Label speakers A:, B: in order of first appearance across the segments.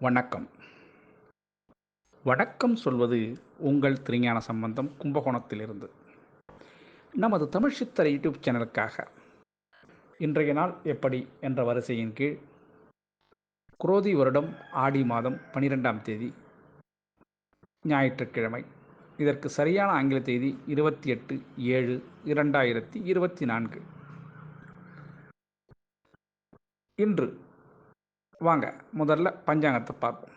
A: வணக்கம். வணக்கம் சொல்வது உங்கள் திருஞான சம்பந்தம் கும்பகோணத்திலிருந்து. நமது தமிழ் சித்தர் யூடியூப் சேனலுக்காக. இன்றைய நாள் எப்படி என்ற வரிசையின் கீழ் குரோதி வருடம் ஆடி மாதம் பனிரெண்டாம் தேதி ஞாயிற்றுக்கிழமை. இதற்கு சரியான ஆங்கில தேதி இருபத்தி எட்டு ஏழு இரண்டாயிரத்தி இருபத்தி நான்கு. இன்று வாங்க முதல்ல பஞ்சாங்கத்தை பார்ப்போம்.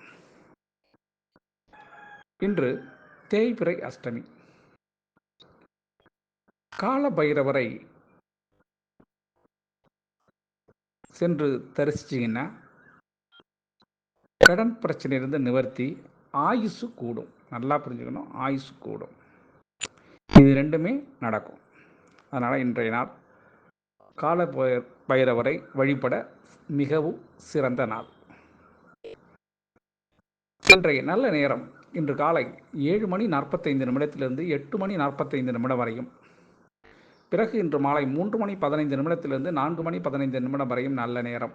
A: இன்று தேய்பிறை அஷ்டமி. கால பைரவரை சென்று தரிசிச்சிங்கன்னா கடன் பிரச்சனையிலிருந்து நிவர்த்தி ஆயுசு கூடும். நல்லா புரிஞ்சுக்கணும் ஆயுசு கூடும். இது ரெண்டுமே நடக்கும். அதனால் இன்றைய நாள் கால பை- பைரவரை வழிபட மிகவும் சிறந்த நாள். இன்றைய நல்ல நேரம் இன்று காலை ஏழு மணி நாற்பத்தைந்து நிமிடத்திலிருந்து எட்டு மணி நாற்பத்தைந்து நிமிடம் வரையும். பிறகு இன்று மாலை மூன்று மணி பதினைந்து நிமிடத்திலிருந்து நான்கு மணி பதினைந்து நிமிடம் வரையும் நல்ல நேரம்.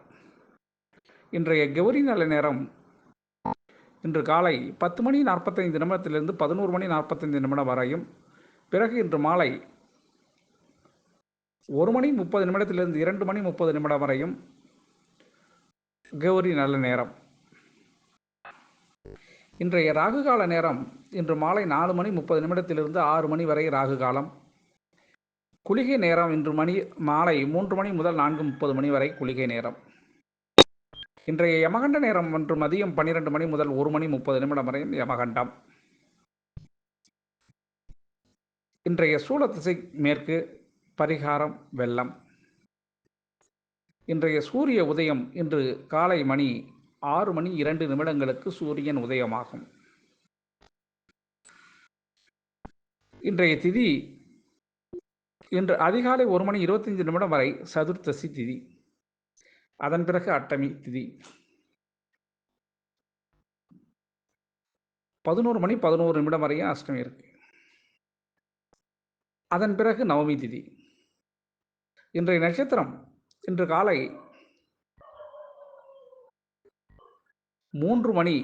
A: இன்றைய கௌரி நல்ல நேரம் இன்று காலை பத்து மணி நாற்பத்தைந்து நிமிடத்திலிருந்து பதினோரு மணி நாற்பத்தைந்து நிமிடம் வரையும். பிறகு இன்று மாலை ஒரு மணி முப்பது நிமிடத்திலிருந்து இரண்டு மணி முப்பது நிமிடம் வரையும். கௌரி நல்ல நேரம். இன்றைய ராகு கால நேரம் இன்று மாலை நாலு மணி முப்பது நிமிடத்திலிருந்து ஆறு மணி வரை ராகு காலம் குளிகை நேரம் இன்று மணி மாலை மூன்று மணி முதல் நான்கு முப்பது மணி வரை குளிகை நேரம். இன்றைய யமகண்ட நேரம் ஒன்று மதியம் பன்னிரெண்டு மணி முதல் ஒரு மணி முப்பது நிமிடம் வரை யமகண்டம். இன்றைய சூழ திசை மேற்கு பரிகாரம் வெள்ளம். இன்றைய சூரிய உதயம் இன்று காலை மணி ஆறு மணி இரண்டு நிமிடங்களுக்கு சூரியன் உதயமாகும். இன்றைய திதி இன்று அதிகாலை ஒரு மணி இருபத்தஞ்சு நிமிடம் வரை சதுர்த்தசி திதி. அதன் பிறகு அட்டமி திதி. பதினோரு மணி பதினோரு நிமிடம் வரையும் அஷ்டமி இருக்கு. அதன் பிறகு நவமி திதி. இன்றைய நட்சத்திரம் இன்று காலை மூன்று மணி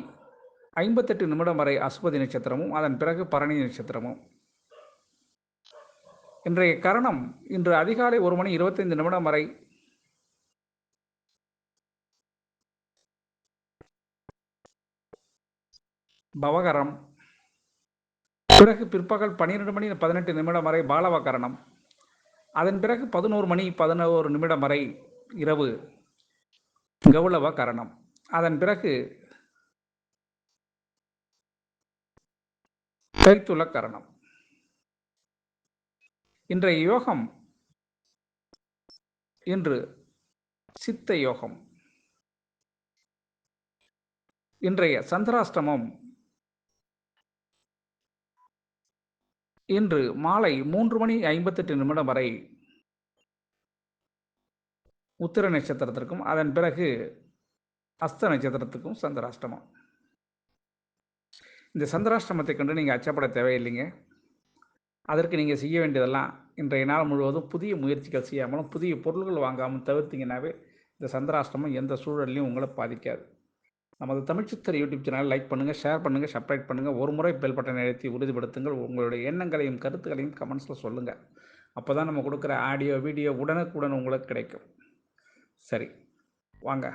A: ஐம்பத்தெட்டு நிமிடம் வரை அசுபதி நட்சத்திரமும் அதன் பிறகு பரணி நட்சத்திரமும். இன்றைய கரணம் இன்று அதிகாலை ஒரு மணி இருபத்தைந்து நிமிடம் வரை பவகரம். பிறகு பிற்பகல் பன்னிரெண்டு மணி பதினெட்டு நிமிடம் வரை பாலவகரணம் அதன் பிறகு பதினோரு மணி பதினோரு நிமிடம் வரை இரவு கௌளவ கரணம். அதன் பிறகு கைத்துள கரணம். இன்றைய யோகம் இன்று சித்த யோகம். இன்றைய சந்திராஷ்டமம் இன்று மாலை மூன்று மணி ஐம்பத்தெட்டு நிமிடம் வரை உத்திர நட்சத்திரத்திற்கும் அதன் பிறகு அஸ்த நட்சத்திரத்துக்கும் சந்திராஷ்டமம். இந்த சந்திராஷ்டமத்தை கண்டு நீங்கள் அச்சப்பட தேவையில்லைங்க. அதற்கு நீங்கள் செய்ய வேண்டியதெல்லாம் இன்றைய நாள் முழுவதும் புதிய முயற்சிகள் செய்யாமலும் புதிய பொருள்கள் வாங்காமல் தவிர்த்தீங்கன்னாவே இந்த சந்திராஷ்டமம் எந்த சூழல்லையும் உங்களை பாதிக்காது. நமது Tamil Siddhar YouTube channel like பண்ணுங்கள் ஷேர் பண்ணுங்கள் சப்ஸ்கிரைப் பண்ணுங்கள் ஒரு முறை பெல் பட்டனை அழுத்தி உறுதிப்படுத்துங்கள். உங்களுடைய எண்ணங்களையும் கருத்துக்களையும் கமெண்ட்ஸில் சொல்லுங்கள் அப்போ தான் நம்ம கொடுக்குற ஆடியோ வீடியோ உடனுக்குடன் உங்களுக்கு கிடைக்கும். சரி வாங்க.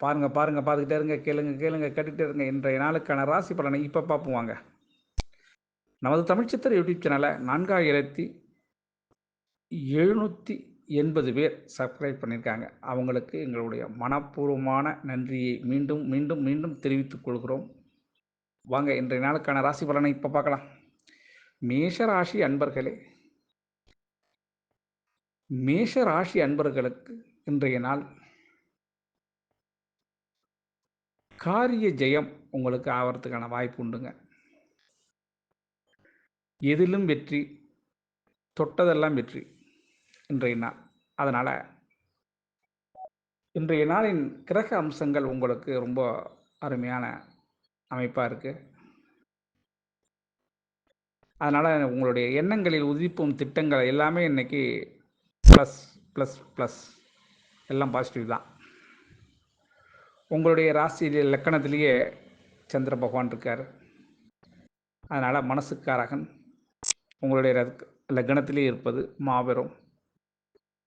A: பாருங்கள் பாருங்கள் பார்த்துக்கிட்டே இருங்க கேளுங்க கேளுங்க கேட்டுக்கிட்டே இருங்க. இன்றைய நாளுக்கான ராசி பலனை இப்போ பார்ப்போம் வாங்க. நமது தமிழ்ச்சித்திர யூடியூப் சேனலை நான்காயிரத்தி எழுநூற்றி எண்பது பேர் சப்ஸ்கிரைப் பண்ணியிருக்காங்க. அவங்களுக்கு எங்களுடைய மனப்பூர்வமான நன்றியை மீண்டும் மீண்டும் மீண்டும் தெரிவித்துக் கொள்கிறோம். வாங்க இன்றைய நாளுக்கான ராசி பலனை இப்போ பார்க்கலாம். மேஷ ராசி அன்பர்களே மேஷ ராசி அன்பர்களுக்கு இன்றைய நாள் காரிய ஜெயம் உங்களுக்கு ஆவறதுக்கான வாய்ப்பு உண்டுங்க. எதிலும் வெற்றி தொட்டதெல்லாம் வெற்றி. இன்றைய நாள். அதனால் இன்றைய நாளின் கிரக அம்சங்கள் உங்களுக்கு ரொம்ப அருமையான அமைப்பாக இருக்குது அதனால் உங்களுடைய எண்ணங்களில் உதிப்பும் திட்டங்கள் எல்லாமே இன்றைக்கி ப்ளஸ் ப்ளஸ் ப்ளஸ் எல்லாம் பாசிட்டிவ் தான். உங்களுடைய ராசியிலே லக்கணத்திலேயே சந்திர பகவான் இருக்கார். அதனால் மனசுக்காரகன் உங்களுடைய லக்னத்திலே இருப்பது மாபெரும்.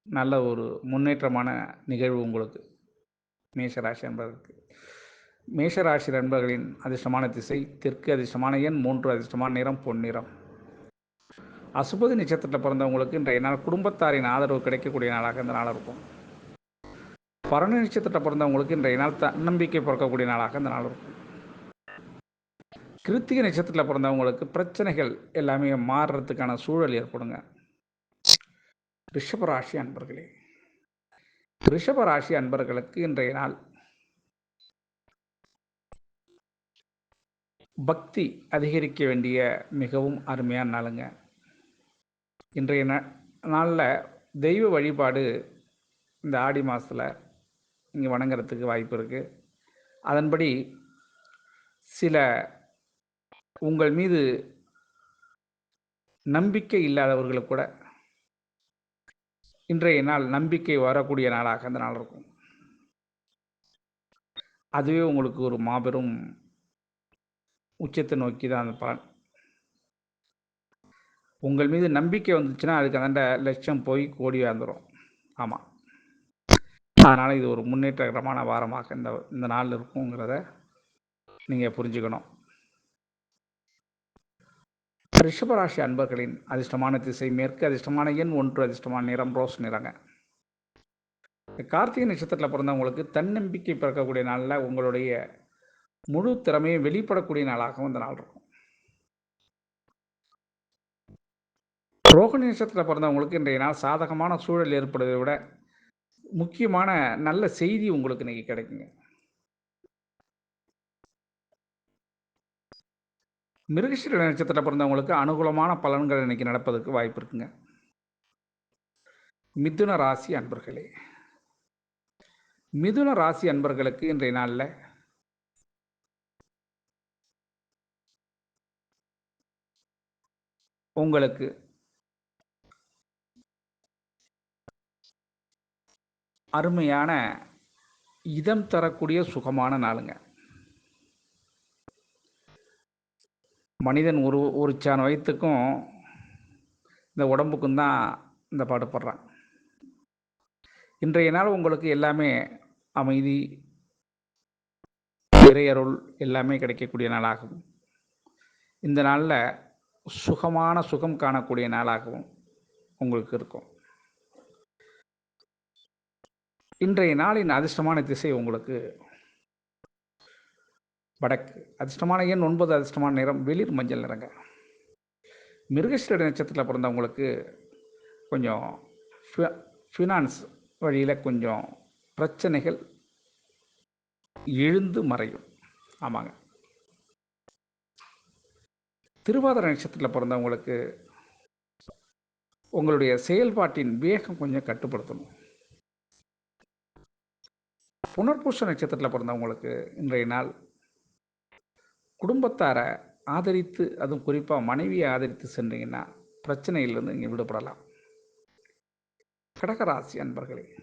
A: நல்ல ஒரு முன்னேற்றமான நிகழ்வு உங்களுக்கு. மேஷராசி என்பதற்கு மேஷராசி நண்பர்களின் அதிர்ஷ்டமான திசை தெற்கு அதிர்ஷ்டமான எண் மூன்று அதிர்ஷ்டமான நிறம் பொன்னிறம் அசுபதி நட்சத்திரத்தில் பிறந்தவங்களுக்கு இன்றைய நாள் குடும்பத்தாரின் ஆதரவு கிடைக்கக்கூடிய நாளாக இந்த நாள் இருக்கும். பரணி நட்சத்திரத்தில் பிறந்தவங்களுக்கு இன்றைய நாள் தன்னம்பிக்கை பிறக்கக்கூடிய நாளாக இந்த நாள் இருக்கும். கிருத்திகை நட்சத்திரத்தில் பிறந்தவங்களுக்கு பிரச்சனைகள் எல்லாமே மாறுறதுக்கான சூழல் ஏற்படுங்க. ரிஷபராசி அன்பர்களே ரிஷபராசி அன்பர்களுக்கு இன்றைய நாள் பக்தி அதிகரிக்க வேண்டிய மிகவும் அருமையான நாளுங்க. இன்றைய நாளில் தெய்வ வழிபாடு இந்த ஆடி மாதத்தில் இங்கே வணங்குறதுக்கு வாய்ப்பு இருக்குது அதன்படி சில உங்கள் மீது நம்பிக்கை இல்லாதவர்களுக்கு கூட இன்றைய நாள் நம்பிக்கை வரக்கூடிய நாளாக அந்த நாள் இருக்கும். அதுவே உங்களுக்கு ஒரு மாபெரும் உச்சத்தை நோக்கி தான் அந்த பலன். உங்கள் மீது நம்பிக்கை வந்துச்சுன்னா அதுக்கு அந்த லட்சம் போய் கோடி வந்துடும் ஆமாம் அதனால் இது ஒரு முன்னேற்றகரமான வாரமாக இந்த இந்த நாள் இருக்குங்கிறத நீங்கள் புரிஞ்சுக்கணும். ரிஷபராசி அன்பர்களின் அதிர்ஷ்டமான திசை மேற்கு அதிர்ஷ்டமான எண் ஒன்று அதிர்ஷ்டமான நிறம் ரோஸ் நிறங்க. இந்த கார்த்திகை நட்சத்திரத்தில் பிறந்தவங்களுக்கு தன்னம்பிக்கை பிறக்கக்கூடிய நாளில் உங்களுடைய முழு திறமையும் வெளிப்படக்கூடிய நாளாகவும் இந்த நாள் இருக்கும். ரோகிணி நட்சத்திரத்தில் பிறந்தவங்களுக்கு இன்றைய நாள் சாதகமான சூழல் ஏற்படுவதை விட முக்கியமான நல்ல செய்தி உங்களுக்கு இன்றைக்கி கிடைக்குங்க. மிருகசீர நட்சத்திரத்தில் பிறந்தவங்களுக்கு அனுகூலமான பலன்கள் இன்னைக்கு நடப்பதற்கு வாய்ப்பு இருக்குங்க. மிதுன ராசி அன்பர்களே. மிதுன ராசி அன்பர்களுக்கு இன்றைய நாளில் உங்களுக்கு அருமையான இதம் தரக்கூடிய சுகமான நாளுங்க. மனிதன் ஒரு ஒரு சான் வயிற்றுக்கும் இந்த உடம்புக்கும் தான் இந்த பாடுபடுறான் இன்றைய நாள் உங்களுக்கு எல்லாமே அமைதி இறையருள் எல்லாமே கிடைக்கக்கூடிய நாளாகவும் இந்த நாளில் சுகமான சுகம் காணக்கூடிய நாளாகவும் உங்களுக்கு இருக்கும். இன்றைய நாளின் அதிர்ஷ்டமான திசை உங்களுக்கு வடக்கு. அதிர்ஷ்டமான எண் ஒன்பது அதிர்ஷ்டமான நிறம் வெளிர் மஞ்சள் நிறங்க. மிருகஸ்ரீட நட்சத்திரத்தில் பிறந்தவங்களுக்கு கொஞ்சம் ஃபினான்ஸ் வழியில் கொஞ்சம் பிரச்சனைகள் எழுந்து மறையும். ஆமாங்க. திருவாதிரை நட்சத்திரத்தில் பிறந்தவங்களுக்கு உங்களுடைய செயல்பாட்டின் வேகம் கொஞ்சம் கட்டுப்படுத்தணும். புனர்பூச நட்சத்திரத்தில் பிறந்தவங்களுக்கு இன்றைய நாள் குடும்பத்தாரை ஆதரித்து அதுவும் குறிப்பாக மனைவியை ஆதரித்து சென்றீங்கன்னா பிரச்சனையிலிருந்து இங்கே விடுபடலாம். கடகராசி அன்பர்களே.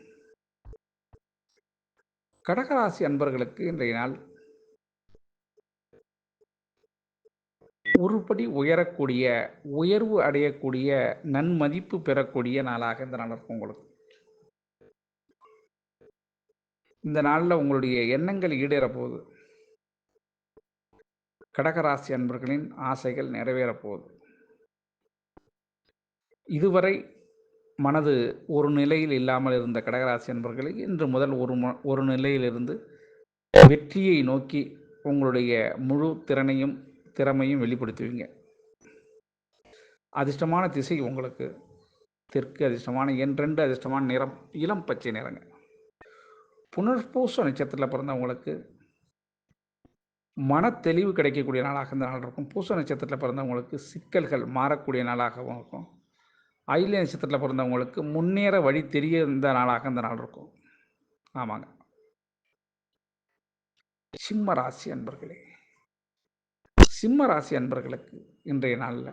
A: கடகராசி அன்பர்களுக்கு இன்றைய நாள் ஒருபடி உயரக்கூடிய உயர்வு அடையக்கூடிய நன்மதிப்பு பெறக்கூடிய நாளாக இந்த நாள் இருக்கும் உங்களுக்கு. இந்த நாளில் உங்களுடைய எண்ணங்கள் ஈடேற போகுது கடகராசி அன்பர்களின் ஆசைகள் நிறைவேறப் போகுது. இதுவரை மனது ஒரு நிலையில் இல்லாமல் இருந்த கடகராசி அன்பர்களுக்கு இன்று முதல் ஒரு ம- ஒரு நிலையிலிருந்து வெற்றியை நோக்கி உங்களுடைய முழு திறனையும் திறமையும் வெளிப்படுத்துவீங்க. அதிர்ஷ்டமான திசை உங்களுக்கு தெற்கு அதிர்ஷ்டமான என் ரெண்டு அதிர்ஷ்டமான நிறம் இளம் பச்சை நிறங்க. புனர்பூச நட்சத்திரத்தில் பிறந்தவங்களுக்கு மன தெளிவு கிடைக்கக்கூடிய நாளாக இந்த நாள் இருக்கும். பூச நட்சத்திரத்தில் பிறந்தவங்களுக்கு சிக்கல்கள் மாறக்கூடிய நாளாகவும் இருக்கும். ஆயில்ய நட்சத்திரத்தில் பிறந்தவங்களுக்கு முன்னேற வழி தெரிய இந்த நாளாக இந்த நாள் இருக்கும். ஆமாங்க. சிம்ம ராசி அன்பர்களே. சிம்ம ராசி அன்பர்களுக்கு இன்றைய நாளில்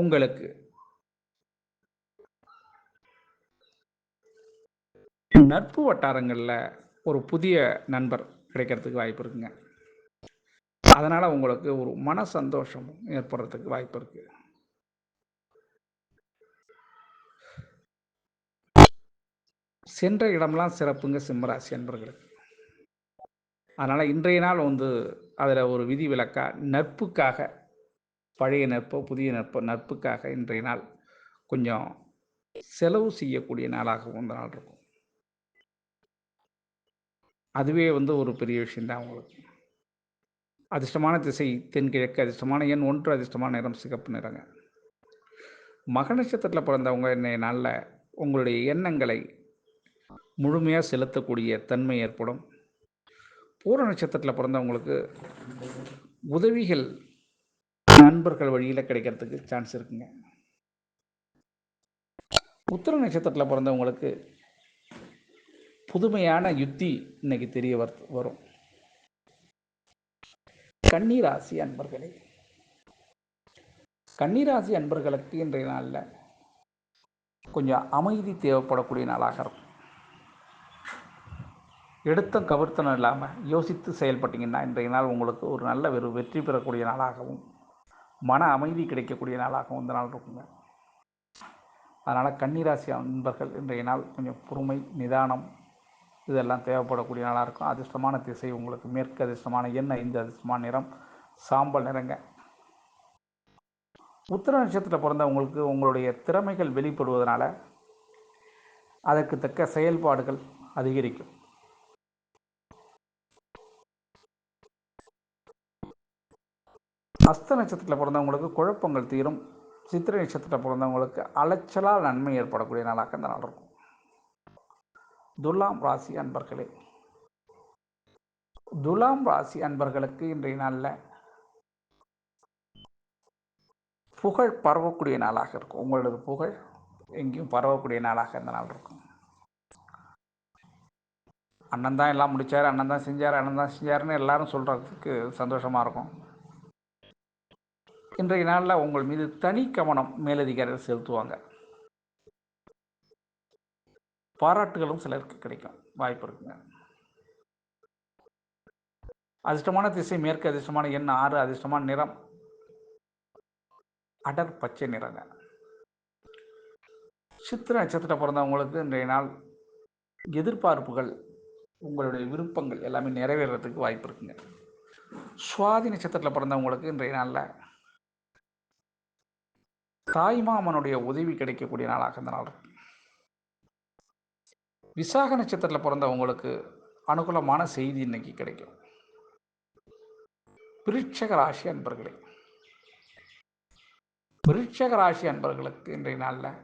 A: உங்களுக்கு நட்பு வட்டாரங்களில் ஒரு புதிய நண்பர் கிடைக்கிறதுக்கு வாய்ப்பு இருக்குங்க. அதனால் உங்களுக்கு ஒரு மன சந்தோஷம் ஏற்படுறதுக்கு வாய்ப்பு இருக்கு. சென்ற இடம்லாம் சிறப்புங்க சிம்மராசி அன்பர்களுக்கு அதனால் இன்றைய நாள் வந்து அதில் ஒரு விதி விலக்காக நட்புக்காக பழைய நட்போ புதிய நட்போ நட்புக்காக இன்றைய நாள் கொஞ்சம் செலவு செய்யக்கூடிய நாளாகவும் இந்த நாள் இருக்கும். அதுவே வந்து ஒரு பெரிய விஷயந்தான் உங்களுக்கு. அதிர்ஷ்டமான திசை தென்கிழக்கு அதிர்ஷ்டமான எண் ஒன்று அதிர்ஷ்டமான நிறம் சிகப்பு நிறங்க. மக நட்சத்திரத்தில் பிறந்தவங்க இன்றைய நாளில் உங்களுடைய எண்ணங்களை முழுமையாக செலுத்தக்கூடிய தன்மை ஏற்படும். பூர நட்சத்திரத்தில் பிறந்தவங்களுக்கு உதவிகள் நண்பர்கள் வழியில் கிடைக்கிறதுக்கு சான்ஸ் இருக்குங்க. உத்திர நட்சத்திரத்தில் பிறந்தவங்களுக்கு புதுமையான யுத்தி இன்னைக்கு தெரிய வரும். கன்னிராசி அன்பர்களே கன்னிராசி அன்பர்களுக்கு இன்றைய நாளில் கொஞ்சம் அமைதி தேவைப்படக்கூடிய நாளாக இருக்கும். எடுத்தம் கவிர்த்தனம் இல்லாமல் யோசித்து செயல்பட்டீங்கன்னா இன்றைய நாள் உங்களுக்கு ஒரு நல்ல வெறு வெற்றி பெறக்கூடிய நாளாகவும் மன அமைதி கிடைக்கக்கூடிய நாளாகவும் இந்த நாள் இருக்குங்க. அதனால் கன்னிராசி அன்பர்கள் இன்றைய நாள் கொஞ்சம் பொறுமை நிதானம் இதெல்லாம் தேவைப்படக்கூடிய நாளாக இருக்கும். அதிர்ஷ்டமான திசை உங்களுக்கு மேற்கு அதிர்ஷ்டமான எண்ணெய் இந்த அதிர்ஷ்டமான நிறம் சாம்பல் நிறங்க. உத்தர நட்சத்திரத்தில் பிறந்தவங்களுக்கு உங்களுடைய திறமைகள் வெளிப்படுவதனால அதற்கு தக்க செயல்பாடுகள் அதிகரிக்கும். அஸ்த நட்சத்திரத்தில் பிறந்தவங்களுக்கு குழப்பங்கள் தீரும். சித்திரை நட்சத்திரத்தில் பிறந்தவங்களுக்கு அலைச்சலால் நன்மை ஏற்படக்கூடிய நாளாக இந்த நாள் இருக்கும். துலாம் ராசி அன்பர்களே. துலாம் ராசி அன்பர்களுக்கு இன்றைய நாளில் புகழ் பரவக்கூடிய நாளாக இருக்கும். உங்களது புகழ் எங்கேயும் பரவக்கூடிய நாளாக இந்த நாள் இருக்கும். அண்ணன் தான் எல்லாம் முடித்தார் அண்ணன் தான் செஞ்சார் அண்ணன் தான் செஞ்சாருன்னு எல்லாரும் சொல்கிறதுக்கு சந்தோஷமாக இருக்கும். இன்றைய நாளில் உங்கள் மீது தனி கவனம் மேலதிகாரிகள் செலுத்துவாங்க. பாராட்டுகளும் சிலருக்கு கிடைக்கும் வாய்ப்பு இருக்குங்க. அதிர்ஷ்டமான திசை மேற்கு அதிர்ஷ்டமான எண் ஆறு அதிர்ஷ்டமான நிறம். அடர் பச்சை நிறங்க. சித்திர நட்சத்திரத்தில் பிறந்தவங்களுக்கு இன்றைய நாள் எதிர்பார்ப்புகள் உங்களுடைய விருப்பங்கள் எல்லாமே நிறைவேறதுக்கு வாய்ப்பு இருக்குங்க. சுவாதி நட்சத்திரத்தில் பிறந்தவங்களுக்கு இன்றைய நாளில் தாய்மாமனுடைய உதவி கிடைக்கக்கூடிய நாளாக இந்த நாள் விசாக நட்சத்திரத்தில் பிறந்தவங்களுக்கு அனுகூலமான செய்தி இன்னைக்கு கிடைக்கும். விருட்சக ராசி அன்பர்களே. விருட்சக ராசி அன்பர்களுக்கு இன்றைய நாளில்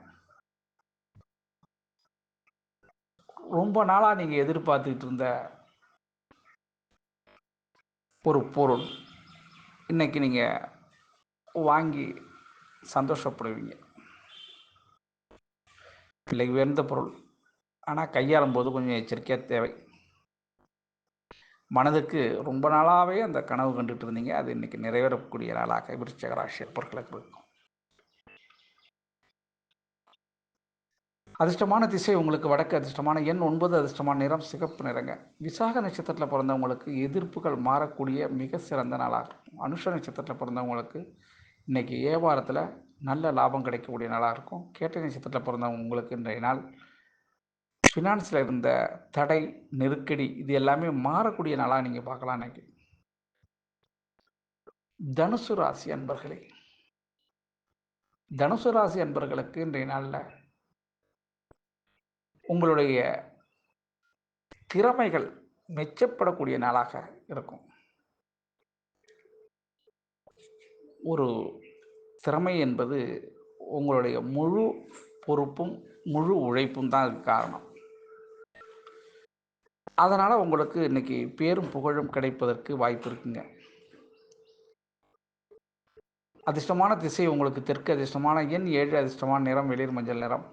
A: ரொம்ப நாளாக நீங்கள் எதிர்பார்த்துக்கிட்டு இருந்த ஒரு பொருள் இன்னைக்கு நீங்கள் வாங்கி சந்தோஷப்படுவீங்க. விலை உயர்ந்த பொருள் ஆனால் கையாளும் போது கொஞ்சம் எச்சரிக்கையாக தேவை. மனதுக்கு ரொம்ப நாளாகவே அந்த கனவு கண்டுட்டு இருந்தீங்க. அது இன்றைக்கி நிறைவேறக்கூடிய நாளாக. விருச்சக ராசி பொருட்களுக்கு இருக்கும் அதிர்ஷ்டமான திசை உங்களுக்கு வடக்கு அதிர்ஷ்டமான எண் ஒன்பது அதிர்ஷ்டமான நிறம் சிகப்பு நிறங்க. விசாக நட்சத்திரத்தில் பிறந்தவங்களுக்கு எதிர்ப்புகள் மாறக்கூடிய மிக சிறந்த நாளாக இருக்கும். அனுஷ நட்சத்திரத்தில் பிறந்தவங்களுக்கு இன்றைக்கி வியாபாரத்தில் நல்ல லாபம் கிடைக்கக்கூடிய நாளாக இருக்கும். கேட்ட நட்சத்திரத்தில் பிறந்தவங்க உங்களுக்கு இன்றைய நாள் ஃபினான்ஸில் இருந்த தடை நெருக்கடி இது எல்லாமே மாறக்கூடிய நாளாக நீங்கள் பார்க்கலாம் இன்னைக்கு தனுசு ராசி அன்பர்களே. தனுசு ராசி அன்பர்களுக்கு இன்றைய நாளில் உங்களுடைய திறமைகள் மெச்சப்படக்கூடிய நாளாக இருக்கும். ஒரு திறமை என்பது உங்களுடைய முழு பொறுப்பும் முழு உழைப்பும் தான் அதுக்கு காரணம். அதனால் உங்களுக்கு இன்றைக்கி பேரும் புகழும் கிடைப்பதற்கு வாய்ப்பு இருக்குங்க. அதிர்ஷ்டமான திசை உங்களுக்கு தெற்கு அதிர்ஷ்டமான எண் ஏழு அதிர்ஷ்டமான நிறம் வெளிர் மஞ்சள் நிறம்.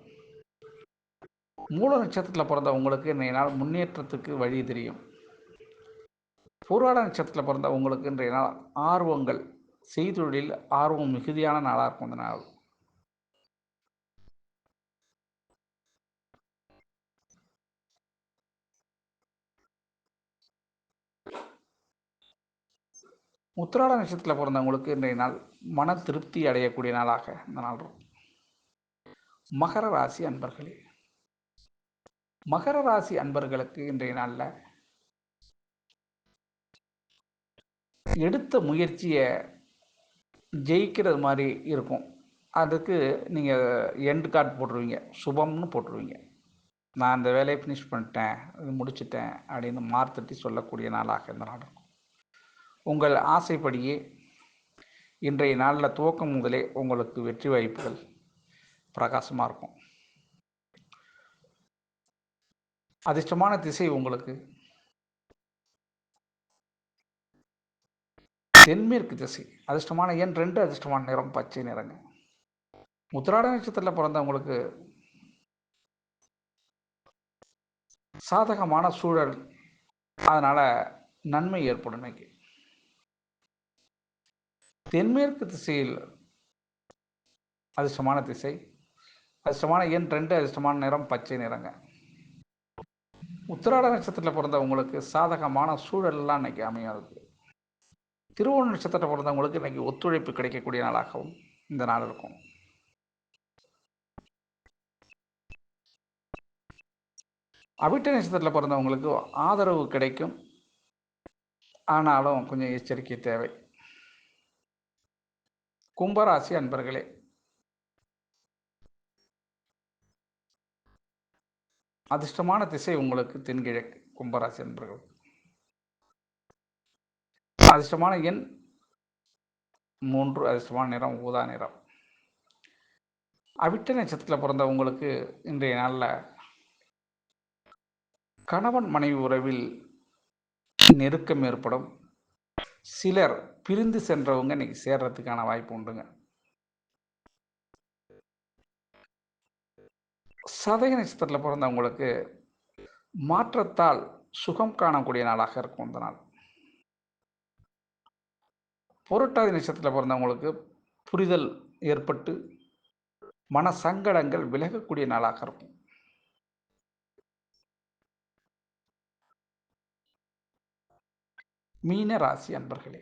A: மூல நட்சத்திரத்தில் பிறந்த உங்களுக்கு இன்றைய நாள் முன்னேற்றத்துக்கு வழி தெரியும். பூர்வாட நட்சத்திரத்தில் பிறந்த உங்களுக்கு இன்றைய நாள் ஆர்வங்கள். செய்தொழில் ஆர்வம் மிகுதியான நாளாக இருக்கும் இந்த நாள். உத்திராட நட்சத்திரத்தில் பிறந்தவங்களுக்கு இன்றைய நாள் மன திருப்தி அடையக்கூடிய நாளாக இந்த நாள் இருக்கும். மகர ராசி அன்பர்களே மகர ராசி அன்பர்களுக்கு இன்றைய நாளில் எடுத்த முயற்சியை ஜெயிக்கிறது மாதிரி இருக்கும். அதுக்கு நீங்கள் எண்டு கார்டு போட்டுருவீங்க. சுபம்னு போட்டுருவீங்க. நான் அந்த வேலையை ஃபினிஷ் பண்ணிட்டேன் இது முடிச்சிட்டேன் அப்படின்னு மார்த்தட்டி சொல்லக்கூடிய நாளாக இந்த நாள் இருக்கும். உங்கள் ஆசைப்படியே இன்றைய நாளில் துவக்கம் முதலே உங்களுக்கு வெற்றி வாய்ப்புகள் பிரகாசமாக இருக்கும். அதிர்ஷ்டமான திசை உங்களுக்கு. தென்மேற்கு திசை அதிர்ஷ்டமான எண் ரெண்டு அதிர்ஷ்டமான நிறம் பச்சை நிறங்க. உத்திராட நட்சத்திரத்தில் பிறந்தவங்களுக்கு சாதகமான சூழல். அதனால் நன்மை ஏற்படும் இன்னைக்கு. தென்மேற்கு திசையில் அதிர்ஷ்டமான திசை. அதிர்ஷ்டமான எண் ரெண்டு அதிர்ஷ்டமான நிறம் பச்சை நிறங்க. உத்திராட நட்சத்திரத்தில் பிறந்தவங்களுக்கு சாதகமான சூழல்லாம் இன்னைக்கு அமையாது. திருவோண நட்சத்திரத்தில் பிறந்தவங்களுக்கு இன்னைக்கு ஒத்துழைப்பு கிடைக்கக்கூடிய நாளாகவும் இந்த நாள் இருக்கும். அவிட்ட நட்சத்திரத்தில் பிறந்தவங்களுக்கு ஆதரவு கிடைக்கும். ஆனாலும் கொஞ்சம் எச்சரிக்கை தேவை. கும்பராசி அன்பர்களே. அதிர்ஷ்டமான திசை உங்களுக்கு தென்கிழக்கு கும்பராசி அன்பர்கள். அதிர்ஷ்டமான எண் மூன்று அதிர்ஷ்டமான நிறம் ஊதா நிறம். அவிட்ட நட்சத்திரத்தில் பிறந்தவங்களுக்கு இன்றைய நாளில் கணவன் மனைவி உறவில் நெருக்கம் ஏற்படும். சிலர் பிரிந்து சென்றவங்க இன்னைக்கு சேர்றதுக்கான வாய்ப்பு உண்டுங்க. சதய நட்சத்திரத்தில் பிறந்தவங்களுக்கு மாற்றத்தால் சுகம் காணக்கூடிய நாளாக இருக்கும் இந்த நாள். புரட்டாதி நட்சத்திரத்தில் பிறந்தவங்களுக்கு புரிதல் ஏற்பட்டு மன சங்கடங்கள் விலகக்கூடிய நாளாக இருக்கும். மீன ராசி அன்பர்களே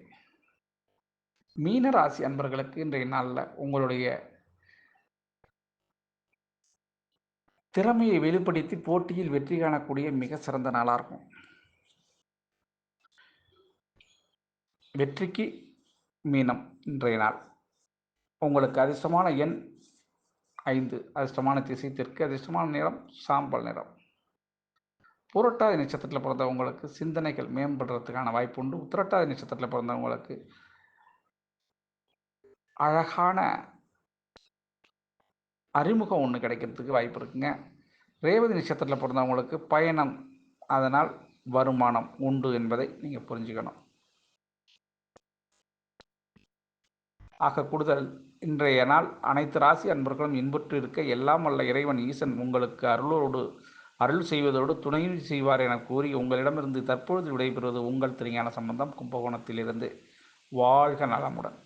A: மீன ராசி அன்பர்களுக்கு இன்றைய நாளில் உங்களுடைய திறமையை வெளிப்படுத்தி போட்டியில் வெற்றி காணக்கூடிய மிக சிறந்த நாளாக இருக்கும். வெற்றிக்கு மீனம் இன்றைய நாள். உங்களுக்கு அதிர்ஷ்டமான எண் ஐந்து. அதிர்ஷ்டமான திசை தெற்கு அதிர்ஷ்டமான நிறம் சாம்பல் நிறம். புரட்டாதி நட்சத்திரத்தில் பிறந்தவங்களுக்கு சிந்தனைகள் மேம்படுறதுக்கான வாய்ப்பு உண்டு. உத்திரட்டாதி நட்சத்திரத்தில் பிறந்தவங்களுக்கு அழகான அறிமுகம் ஒன்று கிடைக்கிறதுக்கு வாய்ப்பு இருக்குங்க. ரேவதி நட்சத்திரத்தில் பிறந்தவங்களுக்கு பயணம் அதனால் வருமானம் உண்டு என்பதை நீங்கள் புரிஞ்சுக்கணும். ஆக கூடுதல் இன்றைய நாள் அனைத்து ராசி அன்பர்களும் இன்புற்று இருக்க எல்லாம் வல்ல இறைவன் ஈசன் உங்களுக்கு அருளோடு அருள் செய்வதோடு துணையும் செய்வார் என கூறி உங்களிடமிருந்து தற்பொழுது விடைபெறுவது உங்கள் திருஞான சம்பந்தம் கும்பகோணத்திலிருந்து. வாழ்க நலமுடன்.